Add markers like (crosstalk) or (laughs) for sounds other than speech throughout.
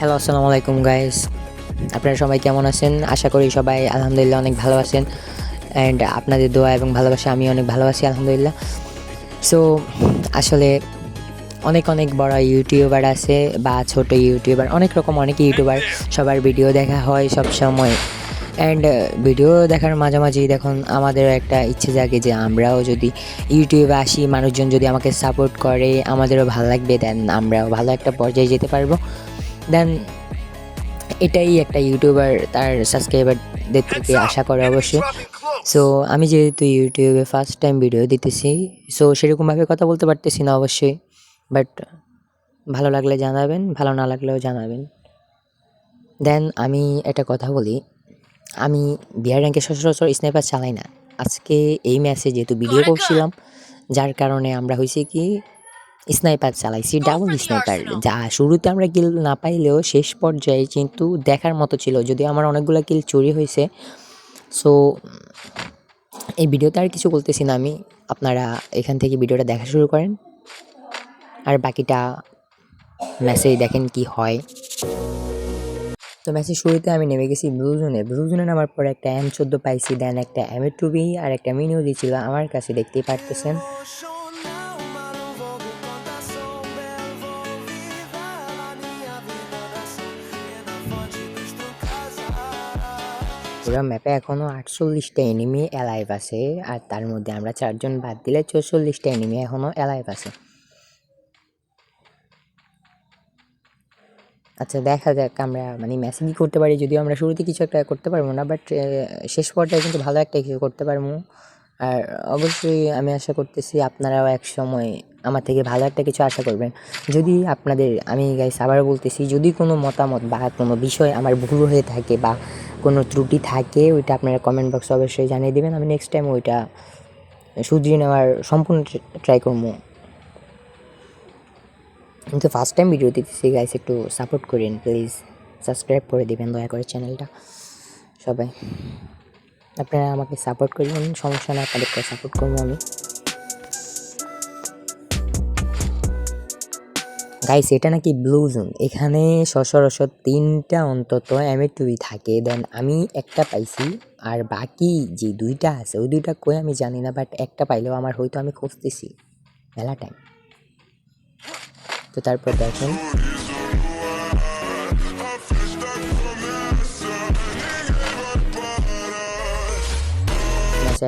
Hello আসসালামু আলাইকুম guys আপনারা সবাই কেমন আছেন? আশা করি সবাই আলহামদুলিল্লাহ অনেক ভালো আছেন। অ্যান্ড আপনাদের দোয়া এবং ভালোবাসা আমি অনেক ভালো আছি, আলহামদুলিল্লাহ। সো আসলে অনেক অনেক বড় ইউটিউবার আছে বা ছোট ইউটিউবার, অনেক রকম অনেক ইউটিউবার। সবার ভিডিও দেখা হয় সব সময়। অ্যান্ড ভিডিও দেখার মাঝামাঝি দেখুন, আমাদেরও একটা ইচ্ছে জাগে যে আমরাও যদি ইউটিউবে আসি, মানুষজন যদি আমাকে সাপোর্ট করে, আমাদেরও ভালো লাগবে দেন আমরাও ভালো একটা পর্যায়ে যেতে পারব। দেন এটাই একটা ইউটিউবার তার সাবস্ক্রাইবারদের থেকে আশা করে অবশ্যই। সো আমি যেহেতু ইউটিউবে ফার্স্ট টাইম ভিডিও দিতেছি সো সেরকমভাবে কথা বলতে পারতেছি না অবশ্যই। বাট ভালো লাগলে জানাবেন ভালো না লাগলেও জানাবেন। দেন আমি একটা কথা বলি। আমি বিয়ার র্যাঙ্কে সচরাচর স্নাইপার চালাই না। আজকে এই ম্যাচে যেহেতু ভিডিও করছিলাম যার কারণে আমরা হয়েছে কি স্নাইপার চালাইছি ডাবল স্নাইপার। যা শুরুতে আমরা কিল না পাইলেও শেষ পর্যায়ে কিন্তু দেখার মতো ছিল যদি আমার অনেকগুলো কিল চুরি হয়েছে। সো এই ভিডিওতে আর কিছু বলতেছি না আমি আপনারা এখান থেকে ভিডিওটা দেখা শুরু করেন। আর বাকিটা ম্যাসেজ দেখেন কি হয়। তো ম্যাচের শুরুতে আমি নেমে গেছি ব্লু জোনে ব্লু জোনে নামার পরে একটা এম চোদ্দ পাইছি দেন একটা এম এ টুবি আর একটা মিনিও দিয়েছিল আমার কাছে দেখতেই পারতেছেন। পুরো ম্যাপে এখনও আটচল্লিশটা এনিমি অ্যালাইভ আছে। আর তার মধ্যে আমরা চারজন বাদ দিলে চৌচল্লিশটা এনিমি এখনও অ্যালাইভ আছে। আচ্ছা দেখা যাক আমরা মানে কী করতে পারি যদিও আমরা শুরুতে কিছু একটা করতে পারব না বাট শেষ পর্যায়ে কিন্তু ভালো একটা কিছু করতে পারব। আর অবশ্যই আমি আশা করতেছি আপনারাও এক সময় আমার থেকে ভালো একটা কিছু আশা করবেন। যদি আপনাদের, আমি গাইস আবার বলতেছি, যদি কোনো মতামত বা কোনো বিষয় আমার ভুল হয়ে থাকে বা কোনো ত্রুটি থাকে, ওইটা আপনারা কমেন্ট বক্সে অবশ্যই জানিয়ে দেবেন। আমি নেক্সট টাইম ওইটা শুধরিয়ে নেওয়ার সম্পূর্ণ ট্রাই করব। কিন্তু ফার্স্ট টাইম ভিডিও দিতেছি গাইস একটু সাপোর্ট করেন প্লিজ সাবস্ক্রাইব করে দেবেন, দয়া করে চ্যানেলটা সবাই, আপনারা আমাকে সাপোর্ট করবেন, সমস্যা না আপনাদেরকে সাপোর্ট করব আমি। গাইস এটা নাকি ব্লু জোন এখানে সচরাচর তিনটা অন্তত এম টুই থাকে। দেন আমি একটা পাইছি আর বাকি যে দুইটা আছে ওই দুইটা কই আমি জানি না বাট একটা পাইলেও আমার হয়তো আমি খুঁজতেছি। মেলা টাইম তো তারপর দেখেন।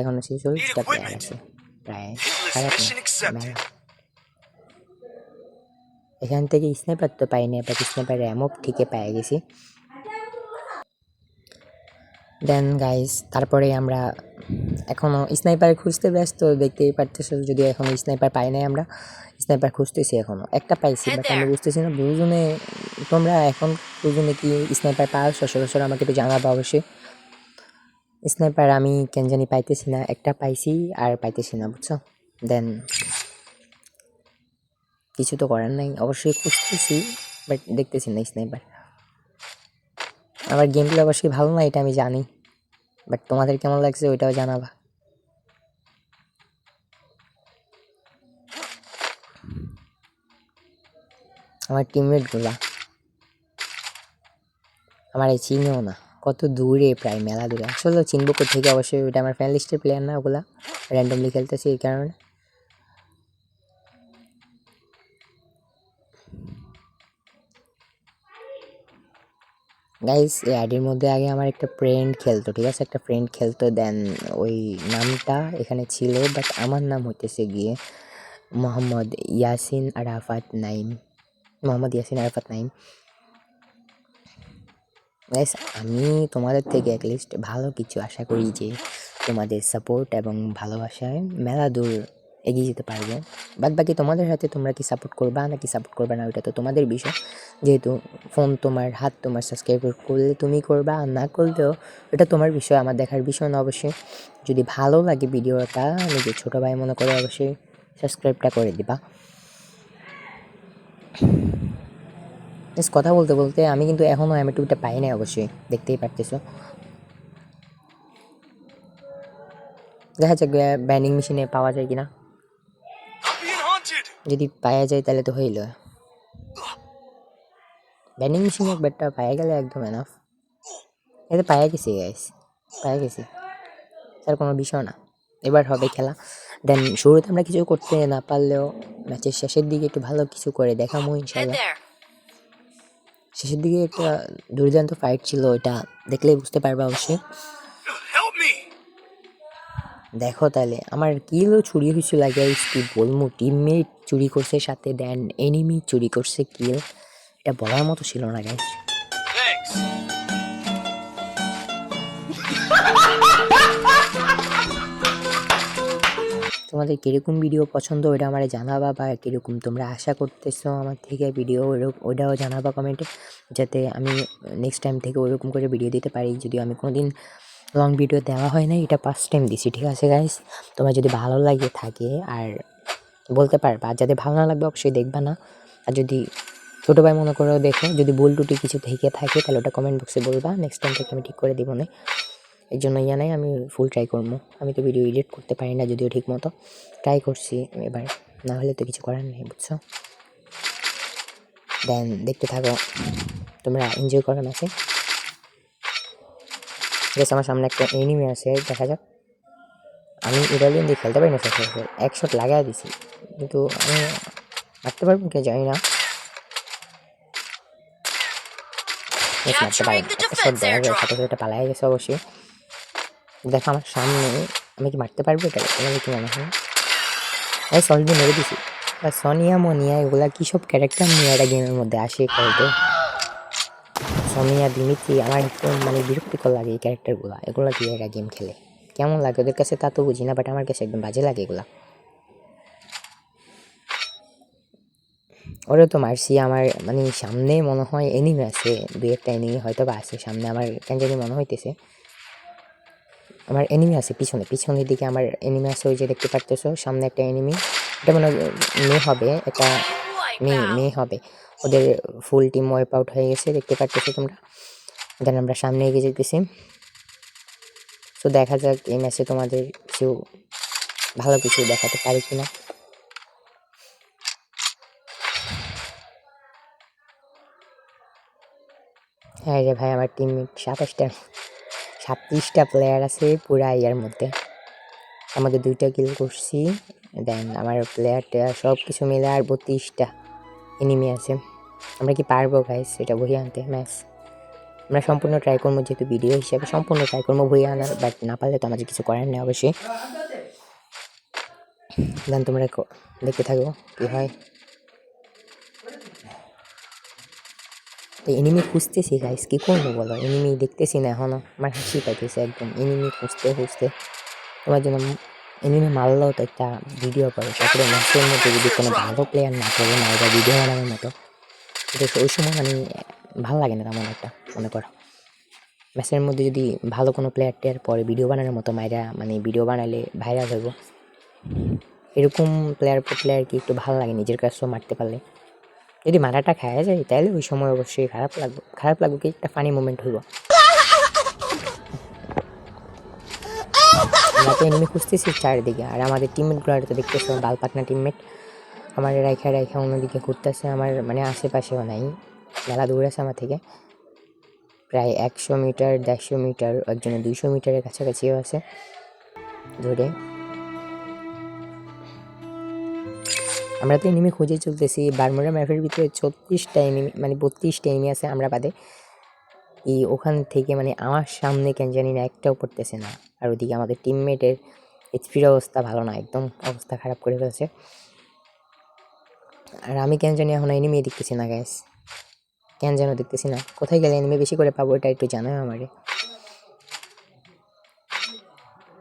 এখনও শেষ প্লেয়ার প্রায় খারাপ না মেলা। এখান থেকে স্নাইপার তো পাইনি বাট স্নাইপার অ্যামপ ঠিকই পেয়ে গেছি। দেন গাইস তারপরে আমরা এখনও স্নাইপার খুঁজতে ব্যস্ত দেখতেই পারতেছো যদি এখনও স্নাইপার পাই নাই আমরা। স্নাইপার খুঁজতেছি এখনও একটা পাইছি বাট আমি বুঝতেছি না দুজনে তোমরা এখন দুজনে কি স্নাইপার পাও? সচরাচর আমাকে একটু জানাব অবশ্যই। স্নাইপার আমি কেন জানি পাইতেছি না একটা পাইছি আর পাইতেছি না বুঝছ? দেন কিছু তো করার নাই। অবশ্যই খুঁজতেছি বাট দেখতেছি না স্নাইপার আমার গেমগুলো অবশ্যই ভালো না, এটা আমি জানি। বাট তোমাদের কেমন লাগছে ওইটাও জানাবা। আমার টিমমেটগুলা আমার এই চিনেও না। কত দূরে প্রায়, মেলা দূরে। আসলে চিনবো থেকে অবশ্যই ওইটা আমার ফ্যান লিস্টের প্লেয়ার না ওগুলা। র্যান্ডমলি খেলতেছি এই কারণে। গাইস এই আইডির মধ্যে আগে আমার একটা ফ্রেন্ড খেলতো, ঠিক আছে? একটা ফ্রেন্ড খেলতো দেন ওই নামটা এখানে ছিল বাট আমার নাম হইতেছে গিয়ে মোহাম্মদ ইয়াসিন আরাফাত নাইম মোহাম্মদ ইয়াসিন আরাফাত নাইম গাইস আমি তোমাদের থেকে অ্যাটলিস্ট ভালো কিছু আশা করি যে তোমাদের সাপোর্ট এবং ভালোবাসায় মেলা দূর এগিয়ে যেতে পারবে। বাদ বাকি তোমাদের হাতে তোমরা কি সাপোর্ট করবা, নাকি সাপোর্ট করবে না, ওইটা তো তোমাদের বিষয়। যেহেতু ফোন তোমার, হাত তোমার সাবস্ক্রাইব করলে তুমি করবা, আর না করলেও এটা তোমার বিষয়, আমার দেখার বিষয় না অবশ্যই। যদি ভালো লাগে ভিডিওটা, নিজের ছোটো ভাই মনে করে অবশ্যই সাবস্ক্রাইবটা করে দিবা। কথা বলতে বলতে আমি কিন্তু এখনও অ্যামেটুবিটা পাই নাই অবশ্যই, দেখতেই পারতেছো। দেখা যাক ব্যান্ডিং মেশিনে পাওয়া যায় কিনা। যদি পাওয়া যায় তাহলে তো হইল। ব্যান্ডিং মেশিন একবারটা পায়ে গেলে একদম এনাফ এতে পায়ে গেছি গাইস পায়ে গেছি। তার কোনো বিষয় না। এবার হবে খেলা। দেন শুরুতে আমরা কিছু করতে না পারলেও ম্যাচের শেষের দিকে একটু ভালো কিছু করে Head ইনশাল্লাহ শেষের দিকে একটা দুর্দান্ত ফাইট ছিল ওটা দেখলেই বুঝতে পারবে অবশ্যই! দেখো তাহলে, আমার কিলো চুরি হয়েছিল গাইস কি বলব? টিমমেট চুরি করছে, সাথে দেন এনিমি চুরি করছে কিল এটা বলার মতো ছিল না গাইস (laughs) তোমাদের কীরকম ভিডিও পছন্দ ওটা আমার জানাবা, বা কীরকম তোমরা আশা করতেছো আমার থেকে ভিডিও ওটাও জানাবা কমেন্টে যাতে আমি নেক্সট টাইম থেকে ওইরকম করে ভিডিও দিতে পারি। যদিও আমি কোনোদিন লং ভিডিও দেওয়া হয় না এটা ফার্স্ট টাইম দিছি, ঠিক আছে গাইস তোমার যদি ভালো লাগে থাকে আর বলতে পারবা, আর যাদের ভালো না লাগবে অবশ্যই দেখবা না। আর যদি ছোটো ভাই মনে করো দেখো, যদি ভুল টুটি কিছু থেকে থাকে, তাহলে ওটা কমেন্ট বক্সে বলবা। নেক্সট টাইম থেকে আমি ঠিক করে দিব না। এর জন্য ইয়া নাই, আমি ফুল ট্রাই করব। আমি তো ভিডিও এডিট করতে পারি না যদিও ঠিক মতো ট্রাই করছি এবার। না হলে তো কিছু করার নেই, বুঝছ? দেন দেখতে থাকো। তোমরা এনজয় করো ম্যাচে বেশ আমার সামনে একটা এনিমি আছে, দেখা যাক। আমি ইরালিয়ান দিয়ে খেলতে পারি না সচরাচর এক শট লাগাই দিছি। কিন্তু আমি মারতে পারব কি জানি না। মারতে পালাই গেছে অবশ্যই। দেখো, আমার সামনে আমি কি মারতে পারব এটা? তোমার কি মনে হয়? এই সলভি মেরে দিছি। সোনিয়া মনিয়া, এগুলা কী সব ক্যারেক্টার নিয়ে একটা গেমের মধ্যে আসে খেলতে? সোনিয়া দিমিত্রি, আমার একদম মানে বিরক্তিকর লাগে এই ক্যারেক্টারগুলো। এগুলো দিয়ে এরা গেম খেলে। কেমন লাগে? ওদের কাছে তা তো বুঝি না বাট আমার কাছে একদম বাজে লাগে এগুলা। ওরে তো মারছি, আমার মানে সামনে মনে হয় এনিমি আছে, দুই একটা এনিমি হয়তো বা আছে সামনে, আমার কেন জানি মনে হইতেছে। আমার এনিমি আছে পিছনে, পিছনের দিকে আমার এনিমি আছে, ওই যে দেখতে পারতেছো, সামনে একটা এনিমি এটা মনে মেয়ে হবে একটা মেয়ে মেয়ে হবে। ওদের ফুল টিম ওয়াইপ আউট হয়ে গেছে, দেখতে পারতেছো তোমরা? দেন আমরা সামনে এগিয়ে যেতেছি। তো দেখা যাক এই ম্যাচে তোমাদের কিছু ভালো কিছু দেখাতে পারি কিনা। হ্যাঁ রে ভাই, আমার টিমমেট সাতাশটা, সাতত্রিশটা প্লেয়ার আছে পুরা ইয়ার মধ্যে। আমাদের দুইটা কিল করছি, দেন আমার প্লেয়ারটা সব কিছু মিলে আর বত্রিশটা। এনিমি আছে। আমরা কি পারব গাইস এটা বই আনতে ম্যাচ আমরা সম্পূর্ণ ট্রাই করব যেহেতু ভিডিও হিসাবে, সম্পূর্ণ ট্রাই করব বই আনার বাট না পারলে তো আমাদের কিছু করার নেই, অবশ্যই। দেন তোমরা দেখতে থাকো, কি হয়। তো এনিমি খুঁজতেছি গাইস কি করব বলো? এনিমি দেখতেছি না এখনও, আমার হাসি পাইতেছে একদম। এনিমি খুঁজতে খুঁজতে। তোমার জন্য এনিমি মারলেও তো একটা ভিডিও করে। তারপরে ম্যাচের মধ্যে যদি কোনো ভালো প্লেয়ার না করে না এটা ভিডিও বানানোর মতো এটা ওই সময় মানে ভালো লাগে না তেমন একটা, মনে করো। ম্যাচের মধ্যে যদি ভালো কোনো প্লেয়ার টেয়ার পরে ভিডিও বানানোর মতো মাইরা মানে ভিডিও বানালে ভাইরাল হইব। এরকম প্লেয়ার প্লেয়ার কি একটু ভালো লাগে নিজের কাছেও মারতে পারলে। যদি মারাটা খাওয়া যায় তাহলে ওই সময় অবশ্যই খারাপ লাগবে খারাপ লাগবে কি একটা ফানি মোমেন্ট হইব। আমরা তো এনিমি খুঁজতেছি চারিদিকে। আর আমাদের টিমমেটগুলো আর তো দেখতেছো বালপাটনা টিমমেট আমার রাইখা রাইখা অন্যদিকে ঘুরতেছে, আমার মানে আশেপাশেও নাই। মেলা দূর আছে আমার থেকে। প্রায় একশো মিটার দেড়শো মিটার একজনের দুইশো মিটারের কাছাকাছিও আছে। ধরে আমরা তো এনিমি খুঁজে চলতেছি। বারমুড়া ম্যাপের ভিতরে ছত্রিশটা এনিমি মানে বত্রিশটা এনিমি আছে আমরা বাদে। এই ওখান থেকে মানে আমার সামনে কেন জানি না একটাও পড়তেছে না। আর ওদিকে আমাদের টিমমেটের এইচপির অবস্থা ভালো না, একদম অবস্থা খারাপ করে ফেলছে। আর আমি কেন জানি এখন এনিমি দেখতেছি না গ্যাস কেন যেন দেখতেছি না। কোথায় গেলে এনিমি বেশি করে পাবো এটা একটু জানাও আমারে।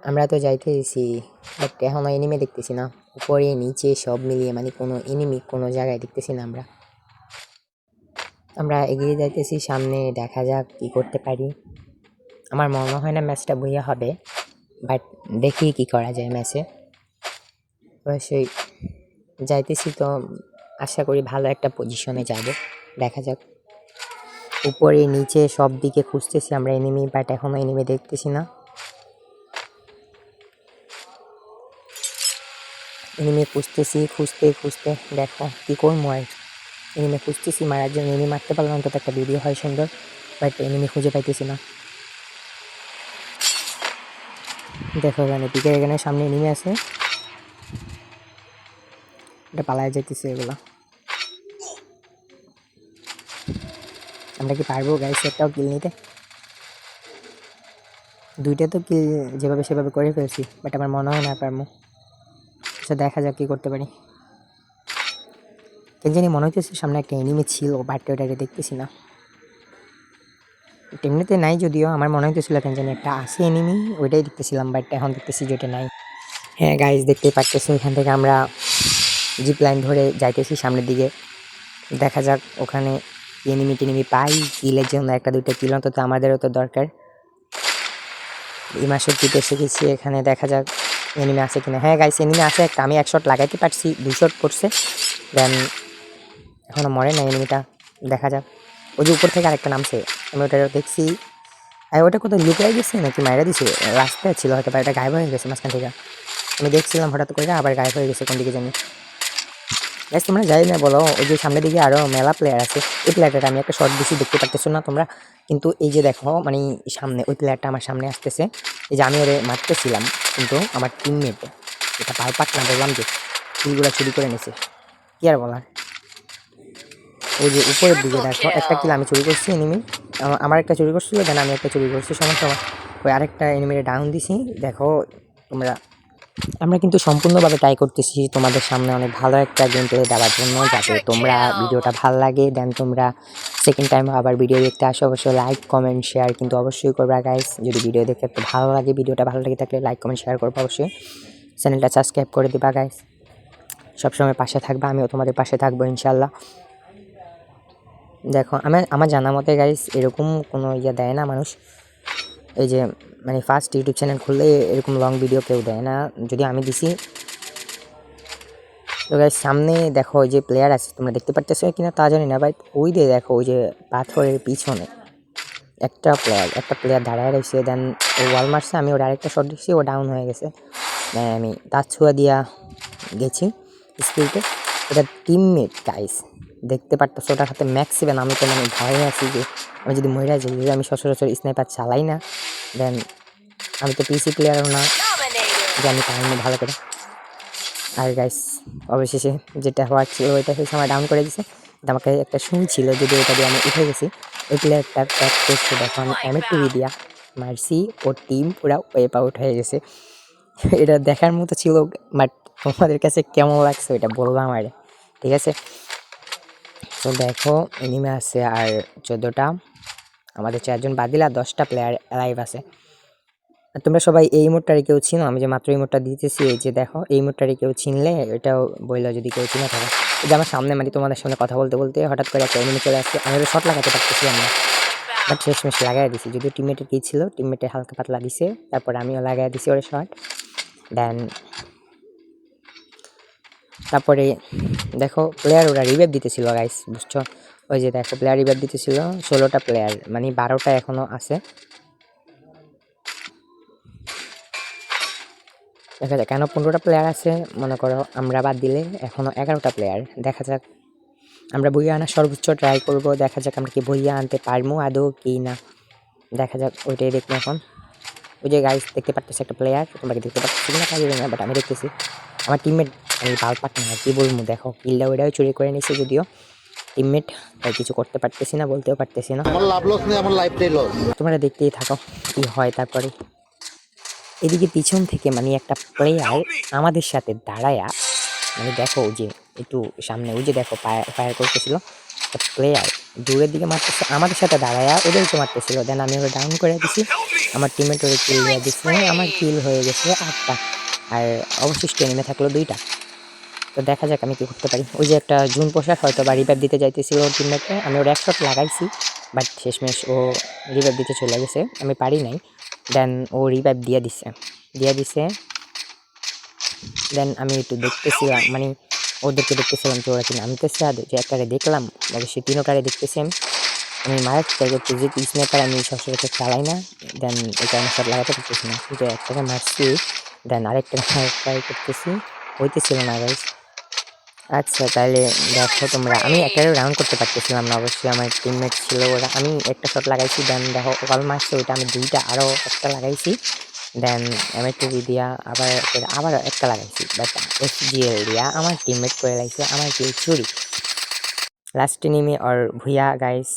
আমরা তো যাইতেছি বাট এখন এনিমি দেখতেছি না। উপরে, নিচে সব মিলিয়ে মানে কোনো এনিমি কোনো জায়গায় দেখতেছি না আমরা। আমরা এগিয়ে যাইতেছি, সামনে দেখা যাক কী করতে পারি। আমার মনে হয় না ম্যাচটা বইয়া হবে, বাট দেখি কি করা যায় ম্যাচে। অবশ্যই যাইতেছি তো, আশা করি ভালো একটা পজিশনে যাব। দেখা যাক। উপরে, নিচে সব দিকে খুঁজতেছি আমরা এনিমি বাট এখনও এনিমি দেখতেছি না। এনিমি খুঁজতেছি, খুঁজতে খুঁজতে, দেখো কী করব আর এনিমে খুঁজতেছি মারার জন্য এনিমি মারতে পারলাম অন্তত একটা ভিডিও হয় সুন্দর বাট এনিমি খুঁজে পাইতেছি না। দেখো এখানে পিকের এখানে সামনে এনিমি আছে। এটা পালায় যাইতেছে এগুলো। আমরা কি পারব গাইস একটাও কিল নিতে? দুইটা তো কিল যেভাবে সেভাবে করে ফেলছি বাট আমার মনে হয় না পারব। আচ্ছা দেখা যাক কি করতে পারি। কেন জানি মনে হইতেছে সামনে একটা এনিমি ছিল বাট ওটাকে দেখতেছি না। এমনিতে নাই যদিও, আমার মনে হইতেছিল কেন জানি একটা আছে এনিমি ওইটাই দেখতেছিলাম বাট এখন দেখতেছি যে ওটা নাই। হ্যাঁ গাইজ দেখতেই পারতেছি এখান থেকে আমরা জিপ লাইন ধরে যাইতেছি সামনের দিকে। দেখা যাক, ওখানে এনিমি টেনিমি পাই কিলের জন্য একটা, দুইটা কিল অন্তত আমাদেরও তো দরকার। এই মাসের টিপে এসে গেছি, এখানে দেখা যাক এনিমি আছে কিনা। হ্যাঁ গাইস এনিমি আছে একটা, আমি এক শট লাগাইতে পারছি, দুই শট পড়ছে দেন এখনও মরে না এনিমিটা, দেখা যাক। ওই যে উপর থেকে আরেকটা নামছে, আমি ওটা দেখছি। আর, ওটা কোথাও লুকিয়ে গেছে নাকি? মায়েরা দিছে, রাস্তায় ছিল হয়তো বা, এটা গায়েব হয়ে গেছে মাঝখান থেকে। আমি দেখছিলাম হঠাৎ করে, আবার গায়েব হয়ে গেছে কোন দিকে জানি। গাইস তোমরা যাই না বলো, ওই যে সামনের দিকে আরও মেলা প্লেয়ার আছে। এই প্লেয়ারটা আমি একটা শর্ট বেশি দেখতে পারতেছো না তোমরা? কিন্তু এই যে দেখো মানে সামনে, ওই প্লেয়ারটা আমার সামনে আসতেছে। এই যে আমি ওরে মারতেছিলাম, কিন্তু আমার টিমমেট এটা পাল পাক না বললাম যে কিলগুলো চুরি করে নিছে। কি আর বলার? ওই যে উপরের দিকে দেখো একটা কিল আমি চুরি করছি এনিমি আমার একটা চুরি করছিল দেন আমি একটা চুরি করছি সমস্যা। ওই আরেকটা এনিমিরে ডাউন দিছি। দেখো তোমরা আমরা কিন্তু সম্পূর্ণভাবে ট্রাই করতেছি তোমাদের সামনে অনেক ভালো একটা গেম প্লে দেওয়ার জন্য যাতে তোমরা ভিডিওটা ভালো লাগে। দেন তোমরা সেকেন্ড টাইম আবার ভিডিও দেখতে আসো অবশ্যই লাইক কমেন্ট শেয়ার কিন্তু অবশ্যই করবা গাইস যদি ভিডিও দেখতে একটু ভালো লাগে ভিডিওটা ভালো লাগে থাকলে লাইক কমেন্ট শেয়ার করব অবশ্যই। চ্যানেলটা সাবস্ক্রাইব করে দিবা গাইস সবসময় পাশে থাকবা আমিও তোমাদের পাশে থাকব ইনশাল্লাহ দেখো, আমার আমার জানা মতে গাইস এরকম কোনো ইয়ে দেয় না মানুষ। এই যে মানে ফার্স্ট ইউটিউব চ্যানেল খুললে এরকম লং ভিডিও কেউ দেয় না। যদি আমি দিছি, তো গাইস সামনে দেখো, ওই যে প্লেয়ার আছে, তোমরা দেখতে পারতেছো কিনা তা জানি না বাট ওই দিয়ে দেখো, ওই যে পাথরের পিছনে একটা প্লেয়ার একটা প্লেয়ার দাঁড়ায় রয়েছে দেন ও ওয়াল মারছে আমি ওর আরেকটা শট দিচ্ছি ও ডাউন হয়ে গেছে। আমি তার ছোঁয়া দিয়া গেছি স্পিডে এটা টিমমেট গাইস দেখতে পারতেছো, ওটার হাতে ম্যাক্স সেভেন আমি তো মানে ভয়ে আছি যে আমি যদি মহিলা যাই, যদি আমি সচরাচর স্নাইপার চালাই না দেন আমি তো পিসি প্লেয়ারও না, যে আমি পারিনি ভালো করে। আর গাইস অবশেষে যেটা হওয়ার ছিল, ওইটা সেই সময় ডাউন করে দিছে। আমাকে একটা শুন ছিল যদি ওইটা দিয়ে আমি উঠে গেছি। ওই প্লেয়ারটা ব্যাক করছে, দেখো আমি এম টিভি দিয়া মার্সি ও টিম পুরো ওয়েপ আউট হয়ে গেছে। এটা দেখার মতো ছিল বাট তোমাদের কাছে কেমন লাগছে, ওইটা বললাম আর ঠিক আছে? তো দেখো এনিমে আছে আর চোদ্দোটা। আমাদের চারজন বাদিল, দশটা প্লেয়ার লাইভ আছে। তোমরা সবাই এই মোটটারে কেউ চিনো? আমি যে মাত্র এই মোটটা দিতেছি, এই যে দেখো, এই মোটটারে কেউ চিনলে এটাও বলল যদি কেউ চিনে থাকে। যে আমার সামনে মানে তোমাদের সামনে কথা বলতে বলতে হঠাৎ করে একটা এনিমি চলে আসছে। আমি শট লাগাতে পারতেছিলাম না। বাট শেষমেশ লাগাই দিছি। যদিও টিমমেটের কী ছিল টিমমেটে হালকা পাতলা দিছে, তারপরে আমিও লাগাই দিছি ওরে শট দেন তারপরে দেখো প্লেয়ার ওরা রিভাইভ দিতেছিল গাইস বুঝছ? ওই যে দেখো প্লেয়ার রিভাইভ দিতেছিল, ষোলোটা প্লেয়ার মানে বারোটা এখনও আছে। দেখা যাক, কেন পনেরোটা প্লেয়ার আছে, মনে করো, আমরা বাদ দিলে এখনও এগারোটা প্লেয়ার দেখা যাক। আমরা বইয়া আনার সর্বোচ্চ ট্রাই করব, দেখা যাক আমরা কি বইয়া আনতে পারব, আদৌ কি না। দেখা যাক, ওইটাই দেখব এখন। ওই যে গাইস দেখতে পারতেছে একটা প্লেয়ার তোমরা কি দেখতে পাচ্ছি না না বাট আমি দেখতেছি। আমার টিমমেট আমি বাল পাক না কি বলব? দেখো কিলটা ওইটাও চুরি করে নিছে যদিও। টিমমেট তাই কিছু করতে পারতেছি না বলতেও পারতেছি না। আমার লাভ লস নেই আমার লাইফটাই লস তোমরা দেখতেই থাকো কি হয় তারপরে। এদিকে পিছন থেকে মানে একটা প্লেয়ার আমাদের সাথে দাঁড়ায়া মানে দেখো যে একটু সামনে ওই যে দেখো ফায়ার করতেছিল। প্লেয়ার দূরের দিকে মারতেছে আমাদের সাথে দাঁড়ায়া ওদেরকে মারতেছিল। দেন আমি ওরা ডাউন করে দিছি। আমার টিমের ওরে কিল দিয়ে দিচ্ছে আমার কিল হয়ে গেছে আটটা। আর অবশিষ্ট নেমে থাকল দুইটা। তো দেখা যাক আমি কি করতে পারি। ওই যে একটা জুন পোশাক, হয়তো বা রিভাইভ দিতে যাইতেছিল ওর টিমমেটকে আমি ওর এক লাগাইছি বাট শেষমেশ ও রিভাইভ দিতে চলে গেছে। আমি পারি নাই। দেন ও রিভাইভ দিয়ে দিছে। দিয়ে দিছে। দেন আমি একটু দেখতেছিলাম মানে ওদেরকে দেখতেছিলাম যে ওরা কি নামতেছে আর যে একটারে দেখলাম অবশ্যই তিনোটারে দেখতেছি। আমি মায়ের ট্রাই করতে যে স্নেপার, আমি সচরাচর চালাই না। দেন এই কারণে শট লাগাতে পারতেছি না। যে একটাকে মারছি দেন আরেকটা ট্রাই করতেছি হইতেছিল না গাইস আচ্ছা তাহলে দেখো তোমরা আমি একটা রাউন্ড করতে পারতেছিলাম না অবশ্যই আমার টিমমেট ছিল ওরা আমি একটা শট লাগাইছি দেন দেখো কল মারছে ওইটা আমি দুইটা আরও একটা লাগাইছি দেন এমএ টিভি দিয়া আবার আবার একটা লাগাইছি বাট এস জিএল দিয়া আমার টিমমেট করে লাইছে আমার কিল চুরি লাস্ট নেমে ওর ভুইয়া গাইস